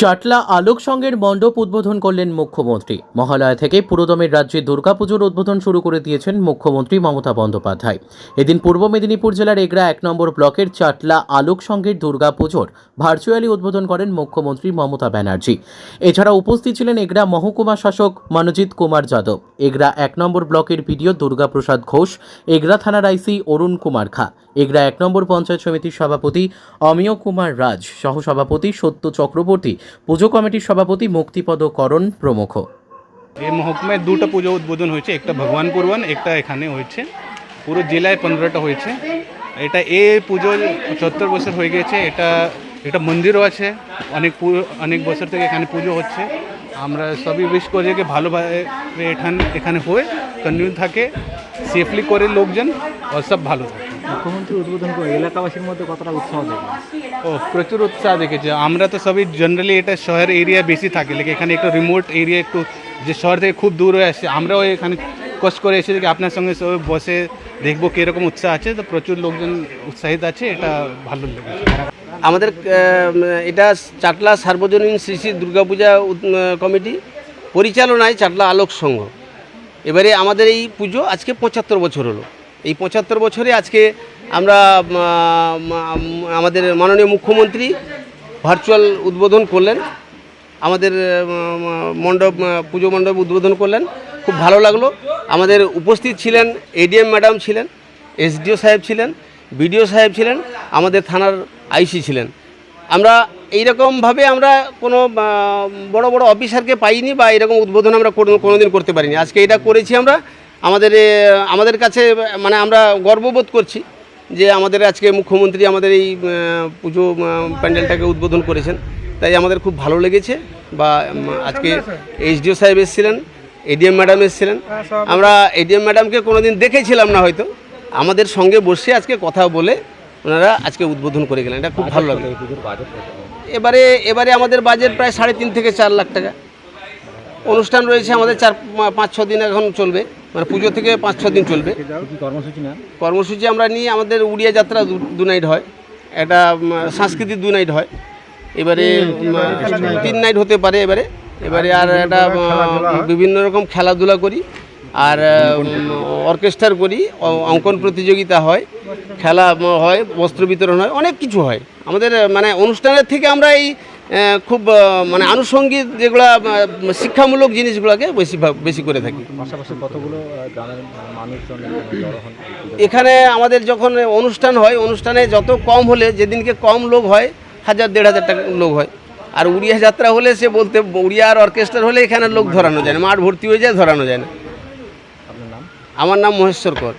চাটলা আলোক সঙ্গের মণ্ডপ উদ্বোধন করলেন মুখ্যমন্ত্রী। মহালয়া থেকে পুরোদমের রাজ্যে দুর্গাপুজোর উদ্বোধন শুরু করে দিয়েছেন মুখ্যমন্ত্রী মমতা বন্দ্যোপাধ্যায়। এদিন পূর্ব মেদিনীপুর জেলার এগরা এক নম্বর ব্লকের চাটলা আলোক সঙ্গের দুর্গাপুজোর ভার্চুয়ালি উদ্বোধন করেন মুখ্যমন্ত্রী মমতা ব্যানার্জি। এছাড়া উপস্থিত ছিলেন এগরা মহকুমা শাসক মনোজিৎ কুমার যাদব। এগরা এক নম্বর ব্লকের বিডিও দুর্গাপ্রসাদ ঘোষ এগরা থানার আইসি অরুণ কুমার খা এগরা এক নম্বর পঞ্চায়েত সমিতির সভাপতি অমিয় কুমার রাজ, সহসভাপতি সত্য চক্রবর্তী পুজো কমিটির সভাপতি মুক্তিপদ করণ প্রমুখ। এই মহকুমায় দুটো পুজো উদ্বোধন হয়েছে, একটা ভগবান ওয়ান একটা এখানে হয়েছে। পুরো জেলায় পনেরোটা হয়েছে। এটা এ পুজো সত্তর বছর হয়ে গেছে, এটা এটা মন্দিরও আছে। অনেক অনেক বছর থেকে এখানে পুজো হচ্ছে। আমরা সবই উইশ করি যে ভালোভাবে এখানে এখানে হয়ে কন্টিনিউ থাকে সেফলি করে লোকজন, আর সব ভালো থাকে। মুখ্যমন্ত্রী উদ্বোধন করে এলাকাবাসীর মধ্যে কতটা উৎসাহ দেবে ও প্রচুর উৎসাহ দেখেছে। আমরা তো সবই জেনারেলি এটা শহর এরিয়া বেশি থাকে লেকিন এখানে একটু রিমোট এরিয়া একটু যে শহর থেকে খুব দূর হয়ে আসছে আমরাও এখানে কষ্ট করে এসেছি যে আপনার সঙ্গে সবাই বসে দেখব কীরকম উৎসাহ আছে তো প্রচুর লোকজন উৎসাহিত আছে এটা ভালো লেগেছে। আমাদের এটা চাটলা সার্বজনীন শ্রী শ্রী দুর্গাপূজা কমিটি পরিচালনায় চাটলা আলোক সংঘ এবারে আমাদের এই পুজো আজকে পঁচাত্তর বছর হলো। এই পঁচাত্তর বছরে আজকে আমরা আমাদের মাননীয় মুখ্যমন্ত্রী ভার্চুয়াল উদ্বোধন করলেন। আমাদের মণ্ডপ, পুজো মণ্ডপ উদ্বোধন করলেন। খুব ভালো লাগল। আমাদের উপস্থিত ছিলেন এডিএম ম্যাডাম ছিলেন এসডিও সাহেব ছিলেন বিডিও সাহেব ছিলেন, আমাদের থানার আইসি ছিলেন। আমরা এইরকমভাবে আমরা কোনো বড় বড় অফিসারকে পাইনি বা এরকম উদ্বোধন আমরা কোনো দিন করতে পারিনি। আজকে এটা করেছি আমরা। আমাদের আমাদের কাছে মানে আমরা গর্ববোধ করছি যে আমাদের আজকে মুখ্যমন্ত্রী আমাদের এই পুজো প্যান্ডেলটাকে উদ্বোধন করেছেন। তাই আমাদের খুব ভালো লেগেছে বা আজকে এইচডিও সাহেব এসেছিলেন এডিএম ম্যাডাম এসেছিলেন। আমরা এডিএম ম্যাডামকে কোনোদিন দেখেছিলাম না হয়তো। আমাদের সঙ্গে বসে আজকে কথা বলে ওনারা আজকে উদ্বোধন করে গেলেন। এটা খুব ভালো লাগল এবারে এবারে আমাদের বাজেট প্রায় সাড়ে তিন থেকে চার লাখ টাকা। অনুষ্ঠান রয়েছে আমাদের চার পাঁচ ছ দিন এখন চলবে। মানে পুজো থেকে পাঁচ ছ দিন চলবে। কর্মসূচি না? কর্মসূচি আমরা নিই আমাদের উড়িয়া যাত্রা দু- নাইট হয়। একটা উম, সাংস্কৃতিক দু নাইট হয়। এবারে তিন নাইট হতে পারে এবারে। এবারে আর একটা বিভিন্ন রকম খেলাধুলা করি। আর অর্কেস্ট্রার করি। অঙ্কন প্রতিযোগিতা হয়। খেলা হয় বস্ত্র বিতরণ হয়। অনেক কিছু হয়। আমাদের মানে অনুষ্ঠানের থেকে আমরা এই খুব মানে আনুষঙ্গিক যেগুলো শিক্ষামূলক জিনিসগুলোকে বেশি বেশি করে থাকি। এখানে আমাদের যখন অনুষ্ঠান হয় অনুষ্ঠানে যত কম হলে যেদিনকে কম লোক হয় হাজার দেড় হাজার টাকা লোক হয়। আর উড়িয়া যাত্রা হলে সে বলতে উড়িয়া আর অর্কেস্ট্রার হলে এখানে লোক ধরানো যায় না মাঠ ভর্তি হয়ে যায় ধরানো যায় না। আমার নাম মহেশ্বর কর।